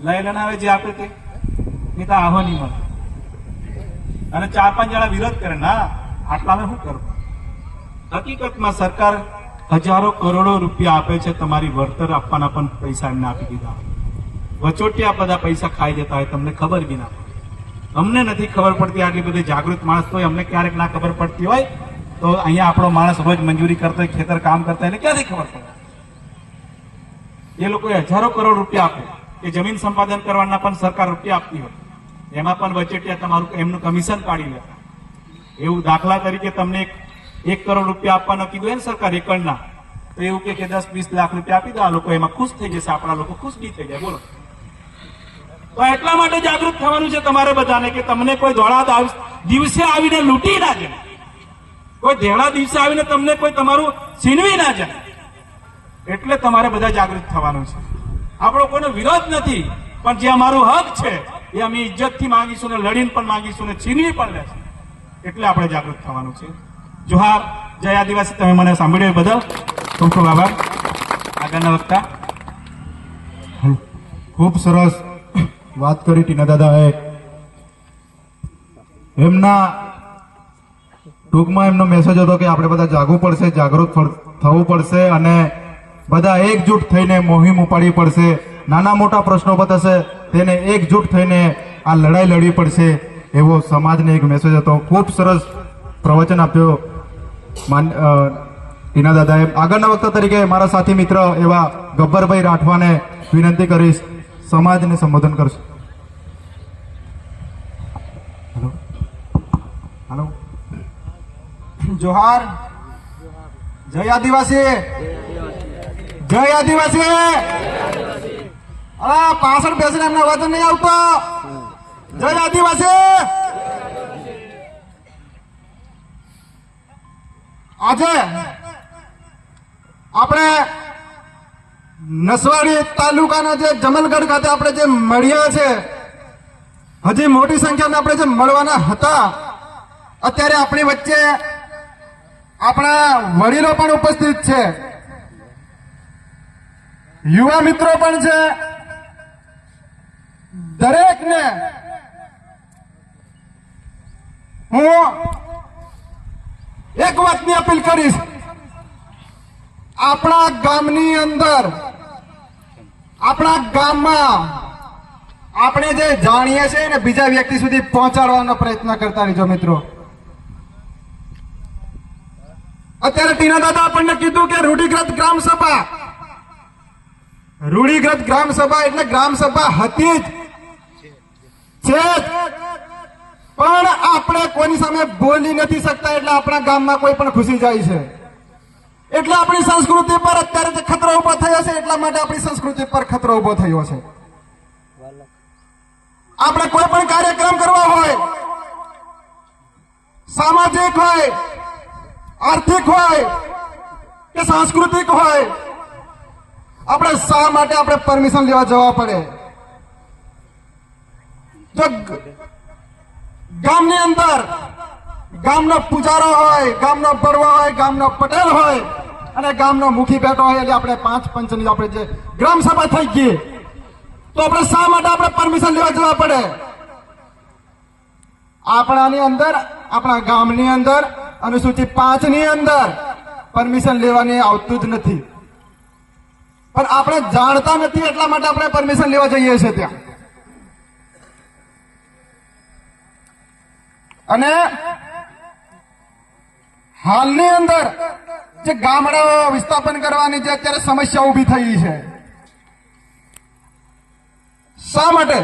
લઈ લઈને આવે જે આપે તે? એ તો આવો નહીં મળે. અને ચાર પાંચ જણા વિરોધ કરે, ના, આટલા શું કરું? હકીકતમાં સરકાર હજારો કરોડો રૂપિયા આપે છે, તમારી વળતર આપવાના પણ પૈસા એમને આપી દીધા. વચોટિયા બધા પૈસા ખાઈ જતા હોય, તમને ખબર બી ના અમને નથી ખબર પડતી આટલી બધી જાગૃત માણસ હોય, અમને ક્યારેક ના ખબર પડતી હોય, તો અહીંયા આપણો માણસ રોજ મંજૂરી કરતો હોય, ખેતર કામ કરતા એને ક્યાંથી ખબર પડે? એ લોકોએ હજારો કરોડ રૂપિયા આપે કે જમીન સંપાદન કરવાના પણ સરકાર રૂપિયા આપતી હોય. એમાં પણ વચેટિયા તમારું એમનું કમિશન કાઢી લેતા એવું દાખલા તરીકે તમને એક કરોડ રૂપિયા આપવાનું કીધું એને સરકાર એકડના. તો એવું કે દસ, વીસ લાખ રૂપિયા આપી દો, આ લોકો એમાં ખુશ થઈ જશે, આપણા લોકો ખુશ બી થઈ જાય, બોલો. તો એટલા માટે જાગૃત થવાનું છે તમારે બધાને કે તમને કોઈ ધોળા દાવ- દિવસે આવીને લૂંટી ના જાય કોઈ ધેડા દિવસે આવીને તમને કોઈ તમારું છીનવી ના જાય એટલે તમારે બધા જાગૃત થવાનું છે. આપણો કોઈનો વિરોધ નથી, પણ જે અમારો હક છે, એ અમે ઇજ્જતથી માંગીશું ને લડીને પણ માંગીશું ને છીનવી પણ લેશું. એટલે આપણે જાગૃત થવાનું છે. જોહાર, જય આદિવાસી, તમે મને સાંભળ્યું બદલ. ખૂબ ખૂબ આભાર. આગળના વક્તા. ખૂબ સરસ વાત કરી ટીના દાદાએ. એમના ટૂંકમાં એમનો મેસેજ હતો કે આપણે બધા જાગવું પડશે, જાગૃત થવું પડશે અને બધા એકજૂટ થઈને મોહિમ ઉપાડવી પડશે. નાના મોટા પ્રશ્નો બતાશે. તેને એકજૂટ થઈને આ લડાઈ લડવી પડશે એવો સમાજને એક મેસેજ હતો. ખૂબ સરસ પ્રવચન આપ્યો માન ટીના દાદાએ. આગળના વક્તા તરીકે મારા સાથી મિત્ર એવા ગબ્બરભાઈ રાઠવાને વિનંતી કરીશ, સમાજને સંબોધન કરશે. હલો? હલો? જોહાર? જય આદિવાસી! જય આદિવાસી! અરે પાછળ બેસીને એમને અવાજ નહીં આવતો. જય આદિવાસી! આજે આપણે નસવાડી તાલુકાના જે જમલગઢ ખાતે આપણે જે મળ્યા છે, હજી મોટી સંખ્યામાં આપણે જે મળવાના હતા, અત્યારે આપણી વચ્ચે આપણા વડીલો પણ ઉપસ્થિત છે. યુવા મિત્રો પણ છે. દરેકને હું એક વાતની અપીલ કરીશ. આપણા ગામની અંદર, આપણા ગામમાં આપણે જે જાણીએ છીએ ને બીજા વ્યક્તિ સુધી પહોંચાડવાનો પ્રયત્ન કરતા રહીજો મિત્રો. અત્યારે ટીના દાદા આપણને કીધું કે રૂઢિગ્રત ગ્રામ સભા રૂઢિગ્રત ગ્રામ સભા એટલે ગ્રામ સભા હતી જ. છે પણ આપણે કોની સામે બોલી નથી શકતા એટલે આપણા ગામમાં કોઈ પણ ખુશી જાય છે. એટલે આપણી સંસ્કૃતિ પર અત્યારે જે ખતરો ઊભો થયો છે, એટલા માટે આપણી સંસ્કૃતિ પર ખતરો ઊભો થયો છે. આપણે કોઈ પણ કાર્યક્રમ કરવા હોય, સામાજિક હોય, આર્થિક હોય કે સાંસ્કૃતિક હોય આપણે શા માટે આપણે પરમિશન લેવા જવા પડે? જો ગામની અંદર ગામનો પૂજારો હોય, ગામનો બરવો હોય, ગામનો પટેલ હોય અને ગામનો મુખી બેઠો હોય એટલે આપણે પાંચ પંચની આપણે જે ગ્રામ સભા થઈ ગઈ, તો આપણે શા માટે આપણે પરમિશન લેવા જવા પડે? આપણાની અંદર, આપણા ગામની અંદર અનુસૂચિત પાંચની અંદર પરમિશન લેવાની આવતું જ નથી. પણ આપણે જાણતા નથી એટલા માટે આપણે પરમિશન લેવા જઈએ છીએ ત્યાં. અને હાલની અંદર જે ગામડાઓ વિસ્થાપન કરવાની જે અત્યારે સમસ્યા ઊભી થઈ છે, શા માટે?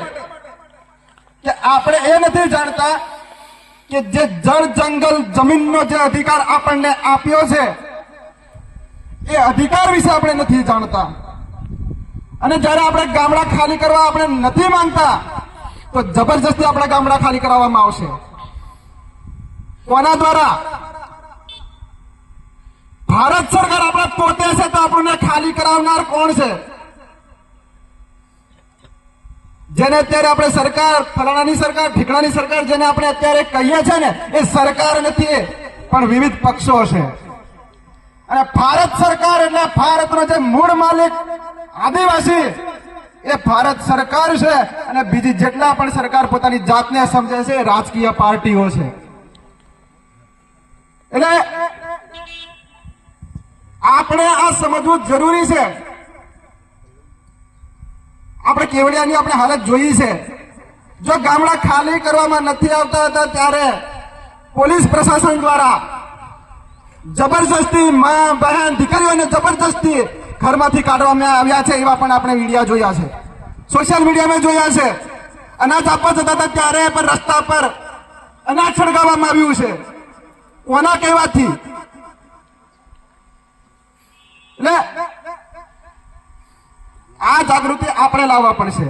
કે આપણે એ નથી જાણતા કે જે જળ જંગલ જમીનનો જે અધિકાર આપણને આપ્યો છે, એ અધિકાર વિશે આપણે નથી જાણતા. અને જ્યારે આપણે ગામડા ખાલી કરવા આપણે નથી માંગતા, તો જબરજસ્તી આપણા ગામડા ખાલી કરાવવામાં આવશે. કોના દ્વારા? ભારત સરકાર આપણે પોતે છે તો આપણને ખાલી કરાવનાર કોણ છે? જેને અત્યારે આપણે સરકાર, ફલાણાની સરકાર ઠીકણાની સરકાર જેને આપણે અત્યારે કહીએ છીએ ને, એ સરકાર નથી, પણ વિવિધ પક્ષો છે. અને ભારત સરકાર એટલે ભારતનો જે મૂળ માલિક આદિવાસી એ ભારત સરકાર છે અને બીજી જેટલા પણ સરકાર પોતાની જાતને સમજે છે રાજકીય પાર્ટીઓ છે. એટલે આપણે આ સમજવું જરૂરી છે. આપણે કેવડિયાની આપણે હાલત જોઈ છે. જો ગામડા ખાલી કરવામાં નથી આવતા હતા ત્યારે પોલીસ પ્રશાસન દ્વારા જબરજસ્તી માં બહેન દીકરીઓને જબરજસ્તી ઘરમાંથી કાઢવામાં આવ્યા છે, એવા પણ આપણે વીડિયો જોયા છે. સોશિયલ મીડિયામાં જોયા છે. અનાજ આપવા જતા હતા ત્યારે, પણ રસ્તા પર અનાજ સળગાવવામાં આવ્યું છે. કોના કહેવાથી? એટલે આ જાગૃતિ આપણે લાવવા પડશે.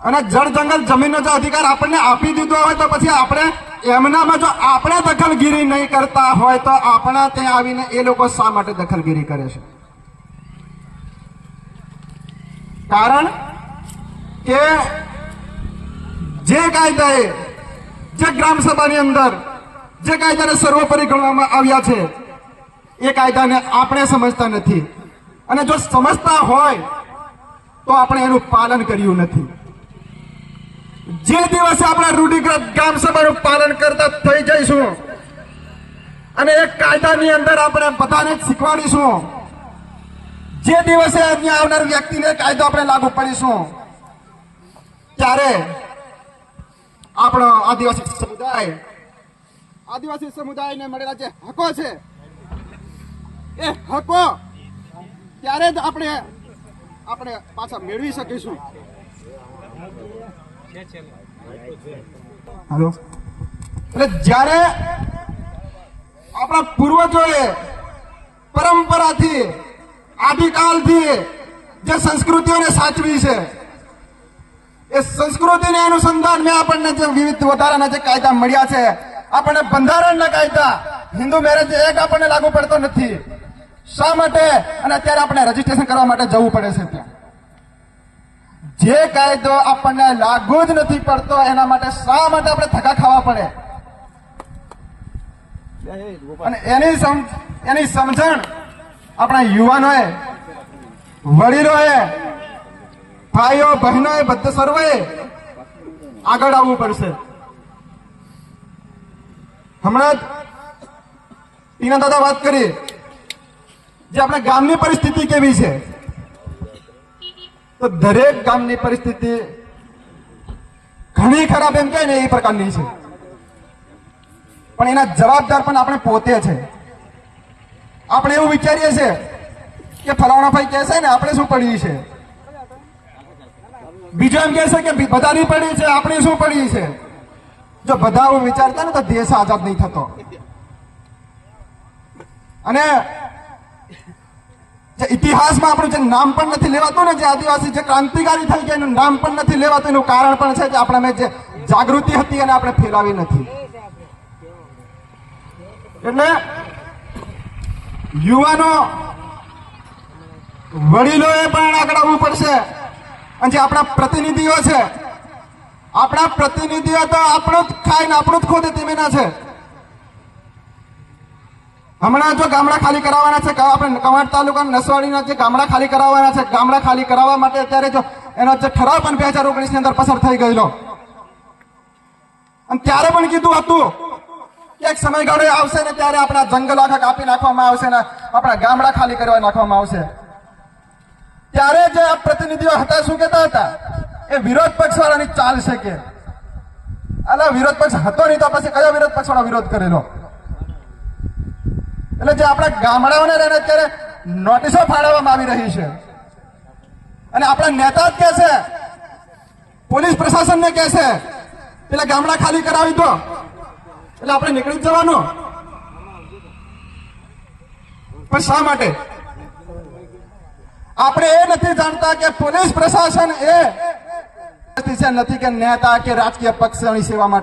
અને જળ જંગલ જમીનનો જો અધિકાર આપણને આપી દીધો હોય તો પછી આપણે એમનામાં જો આપણે દખલગીરી નહીં કરતા હોય તો આપણા ત્યાં આવીને એ લોકો શા માટે દખલગીરી કરે છે? કારણ કે જે કાયદાએ જે ગ્રામ સભાની અંદર જે કાયદાને સર્વોપરી ગણવામાં આવ્યા છે, એ કાયદાને આપણે સમજતા નથી. અને જો સમજતા હોય તો આપણે એનું પાલન કર્યું નથી. જે દિવસે આપણે રૂઢિગ્રસ્ત ગ્રામ સભાનું પાલન કરતા થઈ જઈશું, અને એક કાયદાની અંદર આપણે બધાને શીખવાડીશું, જે દિવસે અહીંયા આવનાર વ્યક્તિને કાયદો આપણે લાગુ પડીશું, ત્યારે આપણો આદિવાસી સમુદાય, આદિવાસી સમુદાયને મળેલા જે હકો છે, એ હકો ત્યારે જ આપણે આપણે પાછા મેળવી શકીશું. હાલો. એટલે જ્યારે આપણા પૂર્વજોએ પરંપરાથી આદિકાલથી જે સંસ્કૃતિઓને સાચવી છે એ સંસ્કૃતિને અનુસંધાન મેં આપણને જે વિવિધ વધારાના જે કાયદા મળ્યા છે આપણને બંધારણના કાયદા હિન્દુ મેરેજ એક આપણને લાગુ પડતો નથી. શા માટે? અને અત્યારે આપણે રજીસ્ટ્રેશન કરવા માટે જવું પડે છે ત્યાં. જે કાયદો આપણને લાગુ જ નથી પડતો, એના માટે શા માટે આપણે ધક્કા ખાવા પડે? અને એની એની સમજણ આપણા યુવાનોએ, વડીલોએ, ભાઈઓ, બહેનોએ, બધા સર્વે આગળ આવવું પડશે. હમણાં ટીના દાદા વાત કરી, જે આપણા ગામની પરિસ્થિતિ કેવી છે? તો દરેક ગામની પરિસ્થિતિ ઘણી ખરાબ એમ કહે ને એ પ્રકારની છે. પણ એના જવાબદાર પણ આપણે પોતે છે. આપણે એવું વિચારીએ છીએ કે ફલાણા ભાઈ કહેશે ને, આપણે શું પડ્યું છે બીજો એમ કહેશે કે બધાની પડી છે, આપણે શું પડી છે જો બધા એવું વિચારતા ને તો દેશ આઝાદ નહીં થતો. અને ઇતિહાસમાં આપણું જે નામ પણ નથી લેવાતું ને જે આદિવાસી જે ક્રાંતિકારી થઈ ગયા, એનું નામ પણ નથી લેવાતું, એનું કારણ પણ છે કે આપણામાં જે જાગૃતિ હતી એને આપણે ફેલાવી નથી. એટલે યુવાનો વડીલોએ પણ આગળ આવવું પડશે. અને જે આપણા પ્રતિનિધિઓ છે, આપણા પ્રતિનિધિઓ તો આપણું જ ખાઈને આપણું જ ખોદે તેમેના છે. હમણાં જો ગામડા ખાલી કરાવવાના છે આપણે કવાંટ તાલુકાના નસવાડીના જે ગામડા ખાલી કરાવવાના છે, ગામડા ખાલી કરાવવા માટે અત્યારે જો એનો જે ઠરાવ પણ બે હજાર ઓગણીસ અંદર પસાર થઈ ગયેલો. અને ત્યારે પણ કીધું હતું કે એક સમયગાળો આવશે ને ત્યારે આપણા જંગલ આખા કાપી નાખવામાં આવશે ને આપણા ગામડા ખાલી કરવા નાખવામાં આવશે. ત્યારે જે આ પ્રતિનિધિઓ હતા શું કહેતા હતા? એ વિરોધ પક્ષ વાળાની ચાલ છે કે. અલા, વિરોધ પક્ષ હતો નહીં તો પછી કયો વિરોધ પક્ષ વાળો વિરોધ કરેલો? એટલે જે આપણા ગામડાઓને રહીને અત્યારે નોટિસો ફાળવવામાં આવી રહી છે. અને આપણા નેતા જ કે છે, પોલીસ પ્રશાસનને કહે પેલા ગામડા ખાલી કરાવી દો, એટલે આપણે નીકળી જવાનું. પણ શા માટે? આપણે એ નથી જાણતા કે પોલીસ પ્રશાસન એ નથી કે નેતા કે રાજકીય પક્ષની સેવા માટે.